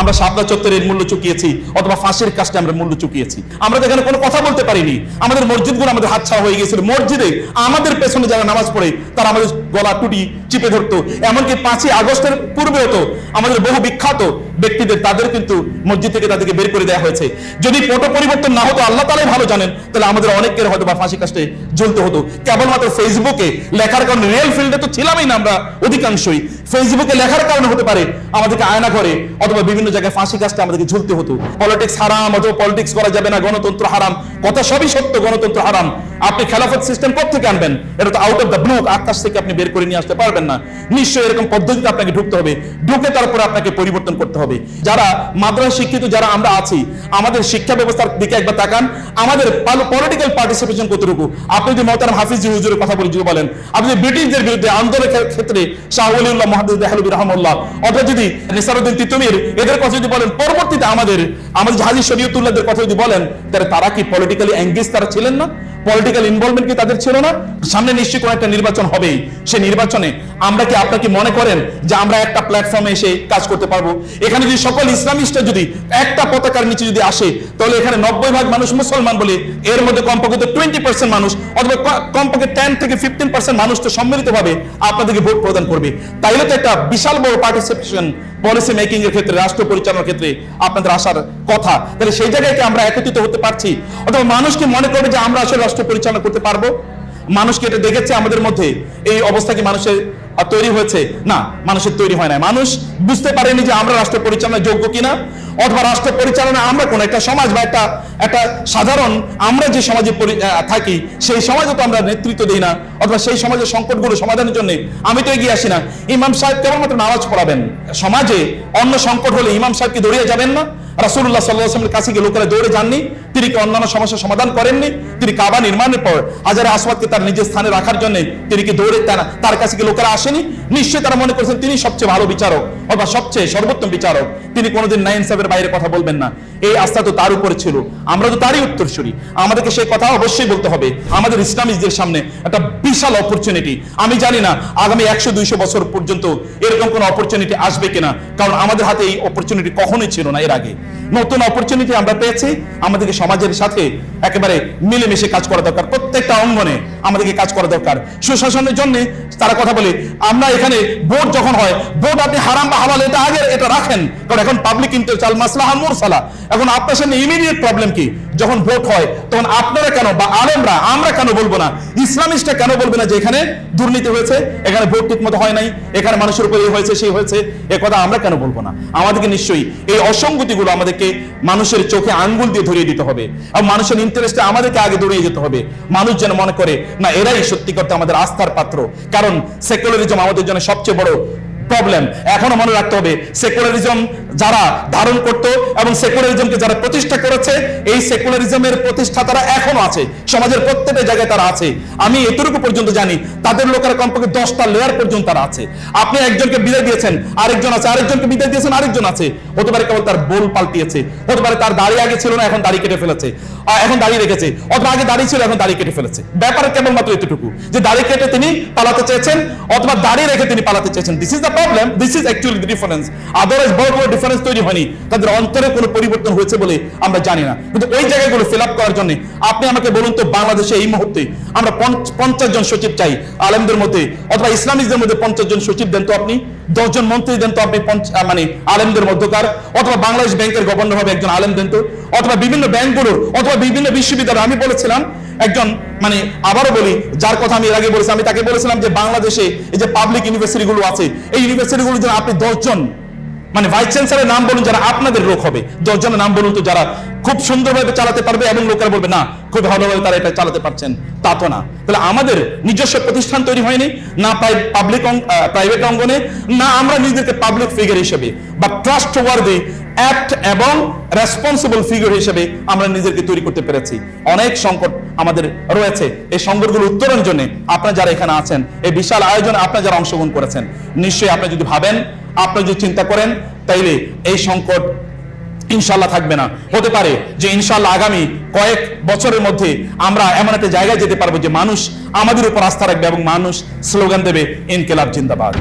আমরা শাপলা চত্বরের মূল্য চুকিয়েছি, অথবা ফাঁসির কাজটা আমরা মূল্য চুকিয়েছি। আমরা এখানে কোনো কথা বলতে পারিনি। আমাদের মসজিদগুলো আমাদের হাতছাড়া হয়ে গিয়েছিল। মসজিদে আমাদের পেছনে যারা নামাজ পড়ে, তারা আমাদের গলা টুটি চিপে ধরতো। এমনকি পাঁচই আগস্টের পূর্বেও তো আমাদের বহু বিখ্যাত ব্যক্তিদের, তাদের কিন্তু মসজিদ থেকে তাদেরকে বের করে দেওয়া হয়েছে। যদি পট পরিবর্তন না হতো, আল্লাহ তালাই ভালো জানেন, তাহলে আমাদের অনেকের হয়তো বা ফাঁসি কাস্টে ঝুলতে হতো। কেবলমাত্র ফেসবুকে লেখার কারণে রিয়েল ফিল্ডে তো ছিলামই না আমরা অধিকাংশই। ফেসবুকে লেখার কারণে হতে পারে আমাদেরকে আয়না করে অথবা বিভিন্ন জায়গায় ফাঁসি কাজটা আমাদেরকে ঝুলতে হতো। পলিটিক্স হারাম, অথবা পলিটিক্স করা যাবে না, গণতন্ত্র হারাম। কথা সবই সত্য, গণতন্ত্র হারাম। আপনি খেলাফত সিস্টেম থেকে আনবেন? এটা তো আউট অফ দ্য ব্লু আকাশ থেকে আপনি বের করে নিয়ে আসতে পারবেন না। নিশ্চয়ই এরকম পদ্ধতিতে আপনাকে ঢুকতে হবে। ঢুকে তারপরে আপনাকে পরিবর্তন করতে হবে। যারা মাদ্রাসা শিক্ষিত, যারা আমরা আছি, আমাদের শিক্ষা ব্যবস্থার দিকে একবার তাকান। আমাদের পলিটিক্যাল পার্টিসিপেশন কতটুকু? আপনি যদি মহতারাম হাফিজ হুজুরের কথা বলে যদি বলেন, আপনি ব্রিটিশদের বিরুদ্ধে আন্দোলনের ক্ষেত্রে শাহ ওলিউল্লাহ মাহমুদ দেহলবী রহমুল্লাহ অথবা যদি নিসারুদ্দিন তিতুমির, এদের কথা যদি বলেন, পরবর্তীতে আমাদের আমাদের জাহাজি শরীয়তুল্লাহদের কথা যদি বলেন, তাহলে তারা কি পলিটিক্যালি এঙ্গেজ তারা ছিলেন না? পলিটিক্যাল ইনভলভমেন্ট কি তাদের ছিল না? সামনে নিশ্চয়ই কোনো একটা নির্বাচন হবেই। সে নির্বাচনে আমরা কি আপনাকে মনে করেন যে আমরা একটা প্ল্যাটফর্মে এসে কাজ করতে পারব? এখানে যদি সকল ইসলামিস্টরা যদি একটা পতাকার নিচে যদি আসে, তাহলে এখানে নব্বই ভাগ মানুষ মুসলমান বলে এর মধ্যে কমপক্ষে তো টোয়েন্টি পার্সেন্ট মানুষ অথবা কমপক্ষে টেন থেকে ফিফটিন পার্সেন্ট মানুষ তো সম্মিলিতভাবে আপনাদেরকে ভোট প্রদান করবে। তাইলে তো একটা বিশাল বড় পার্টিসিপেশন পলিসি মেকিং এর ক্ষেত্রে, রাষ্ট্র পরিচালনার ক্ষেত্রে আপনাদের আসার কথা। তাহলে সেই জায়গায় কি আমরা একত্রিত হতে পারছি? অথবা মানুষ কি মনে করবে যে আমরা আসলে রাষ্ট্র পরিচালনা করতে পারব? মানুষ কি এটা দেখেছে আমাদের মধ্যে। এই অবস্থা কি মানুষের তৈরি হয়েছে? না, মানুষের তৈরি হয় না মানুষ বুঝতে পারেনি যে আমরা রাষ্ট্র পরিচালনার যোগ্য কিনা, অথবা রাষ্ট্র পরিচালনা আমরা কোন একটা সমাজ বা একটা একটা সাধারণ, আমরা যে সমাজে থাকি, সেই সমাজে তো আমরা নেতৃত্ব দিই না, অথবা সেই সমাজের সংকটগুলো সমাধানের জন্য আমি তো এগিয়ে আসি না। ইমাম সাহেব কেবলমাত্র নামাজ পড়াবেন। সমাজে অন্য সংকট হলে ইমাম সাহেব কি দৌড়িয়ে যাবেন না। রাসূলুল্লাহ সাল্লাল্লাহু আলাইহি কাছে গিয়ে লোকেরা দৌড়ে যাননি। তিনি কি অন্যান্য সমস্যার সমাধান করেননি। তিনি কাবা নির্মাণের পর হাজারে আসওয়াদকে তার নিজের স্থানে রাখার জন্য তিনি কি দৌড়ে তারা, তার কাছে কি লোকেরা আসেনি? নিশ্চয়ই তারা মনে করছেন তিনি সবচেয়ে ভালো বিচারক, অথবা সবচেয়ে সর্বোত্তম বিচারক। তিনি কোনোদিন নাইন সাহেবের বাইরে কথা বলবেন না। এই আস্থা তো তার উপরে ছিল। আমরা তো তারই উত্তরসূরি। আমাদেরকে সেই কথা অবশ্যই বলতে হবে। আমাদের ইসলামিকদের সামনে একটা বিশাল অপরচুনিটি আমি জানি না আগামী একশো দুইশো বছর পর্যন্ত এরকম কোনো অপরচুনিটি আসবে কিনা, কারণ আমাদের হাতে এই অপরচুনিটি কখনোই ছিল না এর আগে। নতুন অপরচুনিটি আমরা পেয়েছি, আমাদেরকে সমাজের সাথে একেবারে মিলেমিশে কাজ করা দরকার। প্রত্যেকটা অঙ্গনে আমাদেরকে কাজ করা দরকার। সুশাসনের জন্য তারা কথা বলে, আমরা এখানে ভোট যখন হয়, ভোট আপনি হারাম বা হালাল, এটা আগে এটা রাখেন। কারণ এখন পাবলিক ইন্টারচাল মাসলাহা মুরসালা। এখন আপনার সামনে ইমিডিয়েট প্রবলেম কি? যখন ভোট হয়, তখন আপনারা কেন বা আলেমরা, আমরা কেন বলব না? ইসলামিস্টরা কেন বলবে না যে এখানে দুর্নীতি হয়েছে? এখানে ভোট ঠিক মতো হয় নাই। এখানে মানুষের উপর এই হয়েছে সেই হয়েছে। এ কথা আমরা কেন বলব না? আমাদেরকে নিশ্চয়ই এই অসঙ্গতিগুলো আমাদেরকে মানুষের চোখে আঙ্গুল দিয়ে ধরিয়ে দিতে হবে। আর মানুষের ইন্টারেস্টে আমাদেরকে আগে দৌড়িয়ে যেতে হবে। মানুষ যেন মনে করে, না, এরাই সত্যি করতে আমাদের আস্থার পাত্র। কারণ সেকুলারিজম আমাদের জন্য সবচেয়ে বড় প্রবলেম এখনও মনে রাখতে হবে সেকুলারিজম যারা ধারণ করত এবং সেকুলারিজমকে যারা প্রতিষ্ঠা করেছে, এই সেকুলারিজমের প্রতিষ্ঠাতারা এখনও আছে, সমাজের প্রত্যেকটা জায়গায় তারা আছে। আমি এতটুকু পর্যন্ত জানি, তাদের লোকেরা কমপক্ষে দশটা লেয়ার পর্যন্ত তারা আছে। আপনি একজনকে বিদায় দিয়েছেন, আরেকজন আছে, আরেকজনকে বিদায় দিয়েছেন, আরেকজন আছে। হতে পারে কেবল তার বোল পাল্টিয়েছে, হতে পারে তার দাড়ি আগে ছিল না, এখন দাড়ি কেটে ফেলেছে এখন দাঁড়িয়ে রেখেছে, অথবা আগে দাঁড়িয়ে ছিল, এখন দাড়ি কেটে ফেলেছে। ব্যাপার কেবলমাত্র এতটুকু, যে দাড়ি কেটে তিনি পালাতে চেয়েছেন, অথবা দাঁড়িয়ে রেখে তিনি পালাতে চেয়েছেন। This is the problem this is actually difference otherwise বড় বড় ডিফারেন্স তৈরি হয়নি। তাদের অন্তরে কোনো পরিবর্তন হয়েছে বলে আমরা জানি না। কিন্তু ওই জায়গাগুলো ফিল আপ করার জন্য আপনি আমাকে বলুন তো, বাংলাদেশে এই মুহূর্তে আমরা পঞ্চাশ জন সচিব চাই আলেমদের মধ্যে, অথবা ইসলামিকদের মধ্যে পঞ্চাশ জন সচিব দেন তো আপনি? দশজন মন্ত্রী দেন তো আপনি মানে আলেমদের মধ্যকার, অথবা বাংলাদেশ ব্যাংকের গভর্নর হবে একজন আলেম দেন তো, অথবা বিভিন্ন ব্যাংকগুলোর, অথবা বিভিন্ন বিশ্ববিদ্যালয় আমি বলেছিলাম, একজন মানে আবারও বলি, যার কথা আমি এর আগে বলেছি, আমি তাকে বলেছিলাম যে বাংলাদেশে এই যে পাবলিক ইউনিভার্সিটিগুলো আছে, এই ইউনিভার্সিটি গুলো যেন আপনি দশজন মানে ভাইস চ্যান্সেলের নাম বলুন যারা আপনাদের লোক হবে। দশজনের নাম বলুন তো যারা খুব সুন্দরভাবে চালাতে পারবে এবং লোকেরা বলবে, না, খুব ভালোভাবে তারা এটা চালাতে পারছেন। তা তো না। তাহলে আমাদের নিজস্ব প্রতিষ্ঠান তৈরি হয়নি, না পাবলিক প্রাইভেট অঙ্গনে, না আমরা নিজেদেরকে পাবলিক ফিগার হিসেবে, বা ট্রাস্ট ওয়ার্দি অ্যাক্ট এবং রেসপন্সিবল ফিগার হিসেবে আমরা নিজেদেরকে তৈরি করতে পেরেছি। অনেক সংকট আমাদের রয়েছে। এই সংকটগুলো উত্তরণের জন্য আপনারা যারা এখানে আছেন, এই বিশাল আয়োজনে আপনারা যারা অংশগ্রহণ করেছেন, নিশ্চয়ই আপনি যদি ভাবেন আপনি যদি চিন্তা করেন, তাইলে এই সংকট ইনশাল্লাহ থাকবে না। হতে পারে যে ইনশাল্লাহ আগামী কয়েক বছরের মধ্যে আমরা এমন একটা জায়গায় যেতে পারব যে মানুষ আমাদের উপর আস্থা রাখবে এবং মানুষ স্লোগান দেবে, ইনকেলাব জিন্দাবাদ।